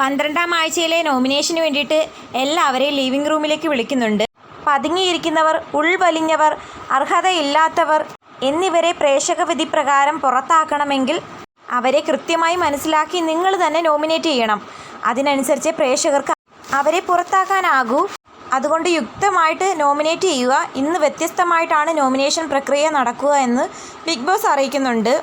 പന്ത്രണ്ടാം ആഴ്ചയിലെ നോമിനേഷന് വേണ്ടിയിട്ട് എല്ലാവരെയും ലിവിംഗ് റൂമിലേക്ക് വിളിക്കുന്നുണ്ട്. പതുങ്ങിയിരിക്കുന്നവർ ഉൾവലിഞ്ഞവർ അർഹതയില്ലാത്തവർ എന്നിവരെ പ്രേക്ഷക വിധി പ്രകാരം പുറത്താക്കണമെങ്കിൽ അവരെ കൃത്യമായി മനസ്സിലാക്കി നിങ്ങൾ തന്നെ നോമിനേറ്റ് ചെയ്യണം. അതിനനുസരിച്ച് പ്രേക്ഷകർക്ക് അവരെ പുറത്താക്കാനാകൂ. അതുകൊണ്ട് യുക്തമായിട്ട് നോമിനേറ്റ് ചെയ്യുക. ഇന്ന് വ്യത്യസ്തമായിട്ടാണ് നോമിനേഷൻ പ്രക്രിയ നടക്കുക എന്ന് ബിഗ് ബോസ് അറിയിക്കുന്നുണ്ട്.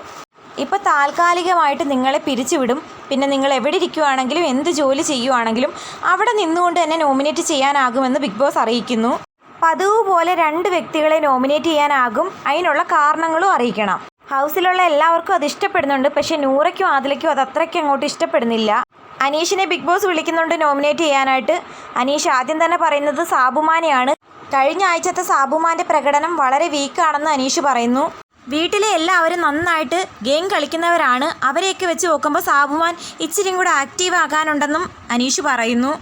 ഇപ്പോൾ താൽക്കാലികമായിട്ട് നിങ്ങളെ പിരിച്ചുവിടും. പിന്നെ നിങ്ങൾ എവിടെ ഇരിക്കുവാണെങ്കിലും എന്ത് ജോലി ചെയ്യുവാണെങ്കിലും അവിടെ നിന്നുകൊണ്ട് തന്നെ നോമിനേറ്റ് ചെയ്യാനാകുമെന്ന് ബിഗ് ബോസ് അറിയിക്കുന്നു. പതിവ് പോലെ രണ്ട് വ്യക്തികളെ നോമിനേറ്റ് ചെയ്യാനാകും. അതിനുള്ള കാരണങ്ങളും അറിയിക്കണം. ഹൗസിലുള്ള എല്ലാവർക്കും അത് ഇഷ്ടപ്പെടുന്നുണ്ട്. പക്ഷേ നൂറയ്ക്കും ആദിലയ്ക്കും അത് അത്രയ്ക്ക് അങ്ങോട്ട് ഇഷ്ടപ്പെടുന്നില്ല. അനീഷിനെ ബിഗ് ബോസ് വിളിക്കുന്നുണ്ട് നോമിനേറ്റ് ചെയ്യാനായിട്ട്. അനീഷ് ആദ്യം തന്നെ പറയുന്നത് സാബുമാനെയാണ്. കഴിഞ്ഞ ആഴ്ചത്തെ സാബുമാന്റെ പ്രകടനം വളരെ വീക്കാണെന്ന് അനീഷ് പറയുന്നു. വീട്ടിലെ എല്ലാവരും നന്നായിട്ട് ഗെയിം കളിക്കുന്നവരാണ്. അവരെയൊക്കെ വെച്ച് നോക്കുമ്പോൾ സാബുമാൻ ഇച്ചിരിയും കൂടെ ആക്റ്റീവ് ആകാനുണ്ടെന്നും അനീഷ് പറയുന്നു.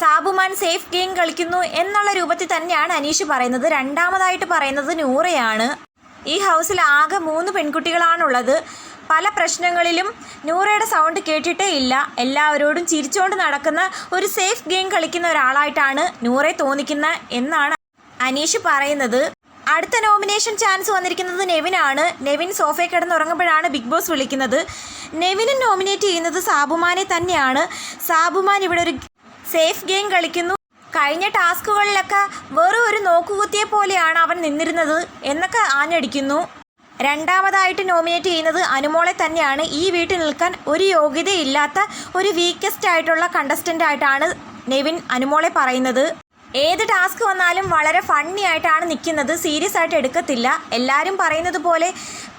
സാബുമാൻ സേഫ് ഗെയിം കളിക്കുന്നു എന്നുള്ള രൂപത്തിൽ തന്നെയാണ് അനീഷ് പറയുന്നത്. രണ്ടാമതായിട്ട് പറയുന്നത് നൂറയാണ്. ഈ ഹൗസിൽ ആകെ മൂന്ന് പെൺകുട്ടികളാണുള്ളത്. പല പ്രശ്നങ്ങളിലും നൂറയുടെ സൗണ്ട് കേട്ടിട്ടേ ഇല്ല. എല്ലാവരോടും ചിരിച്ചുകൊണ്ട് നടക്കുന്ന ഒരു സേഫ് ഗെയിം കളിക്കുന്ന ഒരാളായിട്ടാണ് നൂറെ തോന്നിക്കുന്ന എന്നാണ് അനീഷ് പറയുന്നത്. അടുത്ത നോമിനേഷൻ ചാൻസ് വന്നിരിക്കുന്നത് നെവിനാണ്. നെവിൻ സോഫയിൽ കിടന്നുറങ്ങുമ്പോഴാണ് ബിഗ് ബോസ് വിളിക്കുന്നത്. നെവിനും നോമിനേറ്റ് ചെയ്യുന്നത് സാബുമാനെ തന്നെയാണ്. സാബുമാൻ ഇവിടെ ഒരു സേഫ് ഗെയിം കളിക്കുന്നു. കഴിഞ്ഞ ടാസ്കുകളിലൊക്കെ വെറും ഒരു നോക്കുകുത്തിയെ പോലെയാണ് അവൻ നിന്നിരുന്നത് എന്നൊക്കെ ആഞ്ഞടിക്കുന്നു. രണ്ടാമതായിട്ട് നോമിനേറ്റ് ചെയ്യുന്നത് അനുമോളെ തന്നെയാണ്. ഈ വീട്ടിൽ നിൽക്കാൻ ഒരു യോഗ്യതയില്ലാത്ത ഒരു വീക്കസ്റ്റ് ആയിട്ടുള്ള കണ്ടസ്റ്റന്റ് ആയിട്ടാണ് നെവിൻ അനുമോളെ പറയുന്നത്. ഏത് ടാസ്ക് വന്നാലും വളരെ ഫണ്ണി ആയിട്ടാണ് നിൽക്കുന്നത്. സീരിയസ് ആയിട്ട് എടുക്കത്തില്ല. എല്ലാവരും പറയുന്നത് പോലെ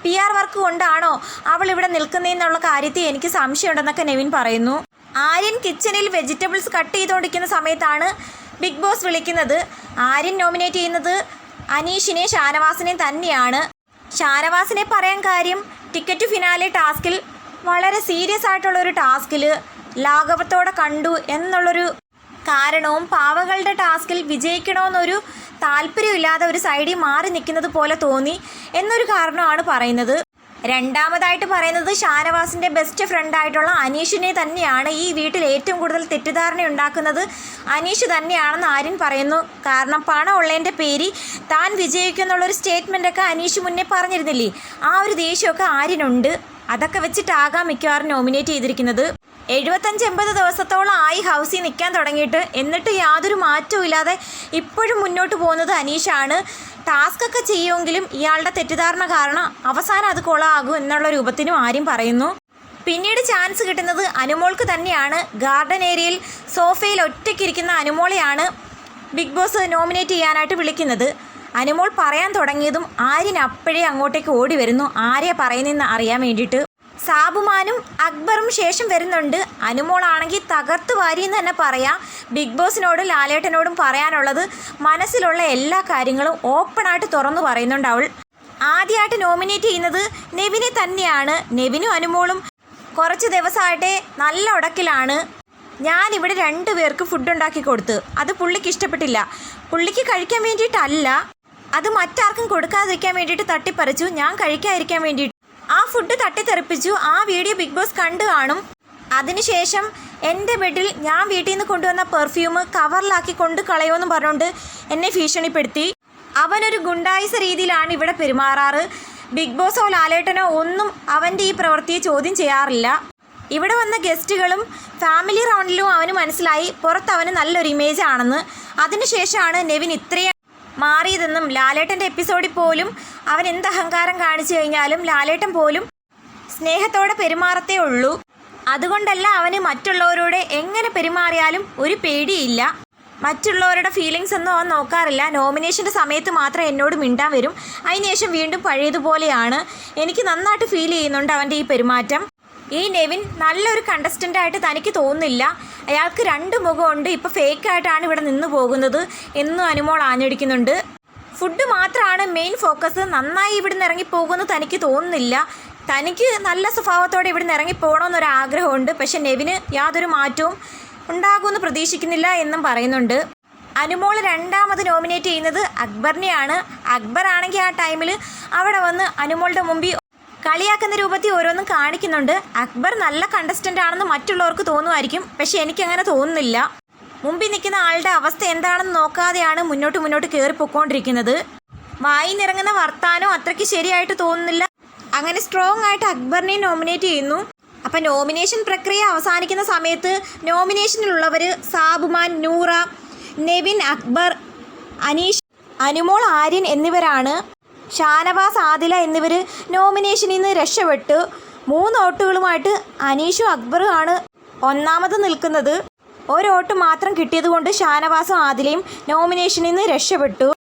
പി ആർ വർക്ക് കൊണ്ടാണോ അവൾ ഇവിടെ നിൽക്കുന്നതെന്നുള്ള കാര്യത്തിൽ എനിക്ക് സംശയമുണ്ടെന്നൊക്കെ നെവിൻ പറയുന്നു. ആര്യൻ കിച്ചണിൽ വെജിറ്റബിൾസ് കട്ട് ചെയ്തുകൊണ്ടിരിക്കുന്ന സമയത്താണ് ബിഗ് ബോസ് വിളിക്കുന്നത്. ആര്യൻ നോമിനേറ്റ് ചെയ്യുന്നത് അനീഷിനെ ഷാനവാസിനെ തന്നെയാണ്. ഷാനവാസിനെ പറയാൻ കാര്യം ടിക്കറ്റ് ഫിനാലെ ടാസ്കിൽ വളരെ സീരിയസ് ആയിട്ടുള്ള ഒരു ടാസ്കിൽ ലാഘവത്തോടെ കണ്ടു എന്നുള്ളൊരു കാരണവും പാവകളുടെ ടാസ്കിൽ വിജയിക്കണമെന്നൊരു താല്പര്യമില്ലാതെ ഒരു സൈഡിൽ മാറി നിൽക്കുന്നത് പോലെ തോന്നി എന്നൊരു കാരണമാണ് പറയുന്നത്. രണ്ടാമതായിട്ട് പറയുന്നത് ഷാനവാസിന്റെ ബെസ്റ്റ് ഫ്രണ്ടായിട്ടുള്ള അനീഷിനെ തന്നെയാണ് ഈ വീട്ടിൽ ഏറ്റവും കൂടുതൽ തെറ്റിദ്ധാരണ ഉണ്ടാക്കുന്നത്. അനീഷ് തന്നെയാണെന്ന് ആര്യൻ പറയുന്നു. കാരണം പണം ഉള്ളതിന്റെ പേര് താൻ വിജയിക്കുന്നുള്ളൊരു സ്റ്റേറ്റ്മെന്റൊക്കെ അനീഷ് മുന്നേ പറഞ്ഞിരുന്നില്ലേ? ആ ഒരു ദേഷ്യമൊക്കെ ആര്യനുണ്ട്. അതൊക്കെ വെച്ചിട്ടാകാം മിക്കവാറും നോമിനേറ്റ് ചെയ്തിരിക്കുന്നത്. എഴുപത്തഞ്ച് എൺപത് ദിവസത്തോളം ആയി ഹൗസിൽ നിൽക്കാൻ തുടങ്ങിയിട്ട് എന്നിട്ട് യാതൊരു മാറ്റവും ഇല്ലാതെ ഇപ്പോഴും മുന്നോട്ട് പോകുന്നത് അനീഷാണ്. ടാസ്ക് ഒക്കെ ചെയ്യുമെങ്കിലും ഇയാളുടെ തെറ്റിദ്ധാരണ കാരണം അവസാനം അത് കൊളാകും എന്നുള്ള രൂപത്തിനും ആരും പറയുന്നു. പിന്നീട് ചാൻസ് കിട്ടുന്നത് അനുമോൾക്ക് തന്നെയാണ്. ഗാർഡൻ ഏരിയയിൽ സോഫയിൽ ഒറ്റയ്ക്കിരിക്കുന്ന അനുമോളെയാണ് ബിഗ് ബോസ് നോമിനേറ്റ് ചെയ്യാനായിട്ട് വിളിക്കുന്നത്. അനുമോൾ പറയാൻ തുടങ്ങിയതും ആര്യൻ അപ്പോഴേ അങ്ങോട്ടേക്ക് ഓടി വരുന്നു. ആരെയാ പറയുന്നതെന്ന് അറിയാൻ വേണ്ടിയിട്ട്. സാബുമാനും അക്ബറും ശേഷം വരുന്നുണ്ട്. അനുമോളാണെങ്കിൽ തകർത്ത് വാരിയെന്ന് തന്നെ പറയാം. ബിഗ് ബോസിനോടും ലാലേട്ടനോടും പറയാനുള്ളത് മനസ്സിലുള്ള എല്ലാ കാര്യങ്ങളും ഓപ്പണായിട്ട് തുറന്നു പറയുന്നുണ്ട് അവൾ. ആദ്യമായിട്ട് നോമിനേറ്റ് ചെയ്യുന്നത് നെവിനെ തന്നെയാണ്. നെവിനും അനുമോളും കുറച്ച് ദിവസമായിട്ടേ നല്ല ഉടക്കിലാണ്. ഞാൻ ഇവിടെ രണ്ടു പേർക്ക് ഫുഡ് ഉണ്ടാക്കി കൊടുത്ത്. അത് പുള്ളിക്ക് ഇഷ്ടപ്പെട്ടില്ല. പുള്ളിക്ക് കഴിക്കാൻ വേണ്ടിയിട്ടല്ല. അത് മറ്റാർക്കും കൊടുക്കാതിരിക്കാൻ വേണ്ടിയിട്ട് തട്ടിപ്പറിച്ചു. ഞാൻ കഴിക്കാതിരിക്കാൻ വേണ്ടിയിട്ട് ഫുഡ് തട്ടിത്തെറിപ്പിച്ചു. ആ വീഡിയോ ബിഗ് ബോസ് കണ്ടു കാണും. അതിനുശേഷം എന്റെ ബെഡിൽ ഞാൻ വീട്ടിൽ നിന്ന് കൊണ്ടുവന്ന പെർഫ്യൂം കവറിലാക്കി കൊണ്ട് കളയുമെന്ന് പറഞ്ഞുകൊണ്ട് എന്നെ ഭീഷണിപ്പെടുത്തി. അവനൊരു ഗുണ്ടായിസ രീതിയിലാണ് ഇവിടെ പെരുമാറാറ്. ബിഗ് ബോസോ ലാലേട്ടനോ ഒന്നും അവന്റെ ഈ പ്രവൃത്തിയെ ചോദ്യം ചെയ്യാറില്ല. ഇവിടെ വന്ന ഗസ്റ്റുകളും ഫാമിലി റൗണ്ടിലും അവന് മനസ്സിലായി. പുറത്ത് അവന് നല്ലൊരു ഇമേജ് ആണെന്ന്. അതിനുശേഷമാണ് നെവിൻ ഇത്രയും മാറിയതെന്നും ലാലേട്ടന്റെ എപ്പിസോഡിൽ പോലും അവൻ എന്ത് അഹങ്കാരം കാണിച്ചു കഴിഞ്ഞാലും ലാലേട്ടൻ പോലും സ്നേഹത്തോടെ പെരുമാറത്തേ ഉള്ളൂ. അതുകൊണ്ടല്ല അവന് മറ്റുള്ളവരോട് എങ്ങനെ പെരുമാറിയാലും ഒരു പേടിയില്ല. മറ്റുള്ളവരുടെ ഫീലിങ്സ് ഒന്നും അവൻ നോക്കാറില്ല. നോമിനേഷന്റെ സമയത്ത് മാത്രം എന്നോട് മിണ്ടാൻ വരും. അതിനുശേഷം വീണ്ടും പഴയതുപോലെയാണ്. എനിക്ക് നന്നായിട്ട് ഫീൽ ചെയ്യുന്നുണ്ട് അവന്റെ ഈ പെരുമാറ്റം. ഈ നെവിൻ നല്ലൊരു കണ്ടസ്റ്റന്റ് ആയിട്ട് തനിക്ക് തോന്നുന്നില്ല. അയാൾക്ക് രണ്ട് മുഖമുണ്ട്. ഇപ്പോൾ ഫേക്കായിട്ടാണ് ഇവിടെ നിന്ന് പോകുന്നത് എന്നും അനുമോൾ ആഞ്ഞടിക്കുന്നുണ്ട്. ഫുഡ് മാത്രമാണ് മെയിൻ ഫോക്കസ് നന്നായി ഇവിടുന്ന് ഇറങ്ങിപ്പോകുമെന്ന് തനിക്ക് തോന്നുന്നില്ല. തനിക്ക് നല്ല സ്വഭാവത്തോടെ ഇവിടുന്ന് ഇറങ്ങിപ്പോകണമെന്നൊരു ആഗ്രഹമുണ്ട്. പക്ഷേ നെവിന് യാതൊരു മാറ്റവും ഉണ്ടാകുമെന്ന് പ്രതീക്ഷിക്കുന്നില്ല എന്നും പറയുന്നുണ്ട്. അനുമോൾ രണ്ടാമത് നോമിനേറ്റ് ചെയ്യുന്നത് അക്ബറിനെയാണ്. അക്ബർ ആണെങ്കിൽ ആ ടൈമിൽ അവിടെ വന്ന് അനുമോളുടെ മുമ്പിൽ കളിയാക്കുന്ന രൂപത്തിൽ ഓരോന്നും കാണിക്കുന്നുണ്ട്. അക്ബർ നല്ല കണ്ടസ്റ്റന്റ് ആണെന്ന് മറ്റുള്ളവർക്ക് തോന്നുമായിരിക്കും. പക്ഷെ എനിക്കങ്ങനെ തോന്നുന്നില്ല. മുമ്പിൽ നിൽക്കുന്ന ആളുടെ അവസ്ഥ എന്താണെന്ന് നോക്കാതെയാണ് മുന്നോട്ട് മുന്നോട്ട് കയറി പൊക്കോണ്ടിരിക്കുന്നത് വായി നിറങ്ങുന്ന വർത്താനം അത്രയ്ക്ക് ശരിയായിട്ട് തോന്നുന്നില്ല. അങ്ങനെ സ്ട്രോങ് ആയിട്ട് അക്ബറിനെ നോമിനേറ്റ് ചെയ്യുന്നു. അപ്പം നോമിനേഷൻ പ്രക്രിയ അവസാനിക്കുന്ന സമയത്ത് നോമിനേഷനിലുള്ളവർ സാബുമാൻ നൂറ നെവിൻ അക്ബർ അനീഷ് അനുമോൾ ആര്യൻ എന്നിവരാണ്. ഷാനവാസ് ആദില എന്നിവർ നോമിനേഷനിൽ നിന്ന് രക്ഷപ്പെട്ടു. മൂന്ന് വോട്ടുകളുമായിട്ട് അനീഷു അക്ബറും ആണ് ഒന്നാമത് നിൽക്കുന്നത്. ഒരു വോട്ട് മാത്രം കിട്ടിയതുകൊണ്ട് ഷാനവാസും ആദിലയും നോമിനേഷനിൽ നിന്ന് രക്ഷപ്പെട്ടു.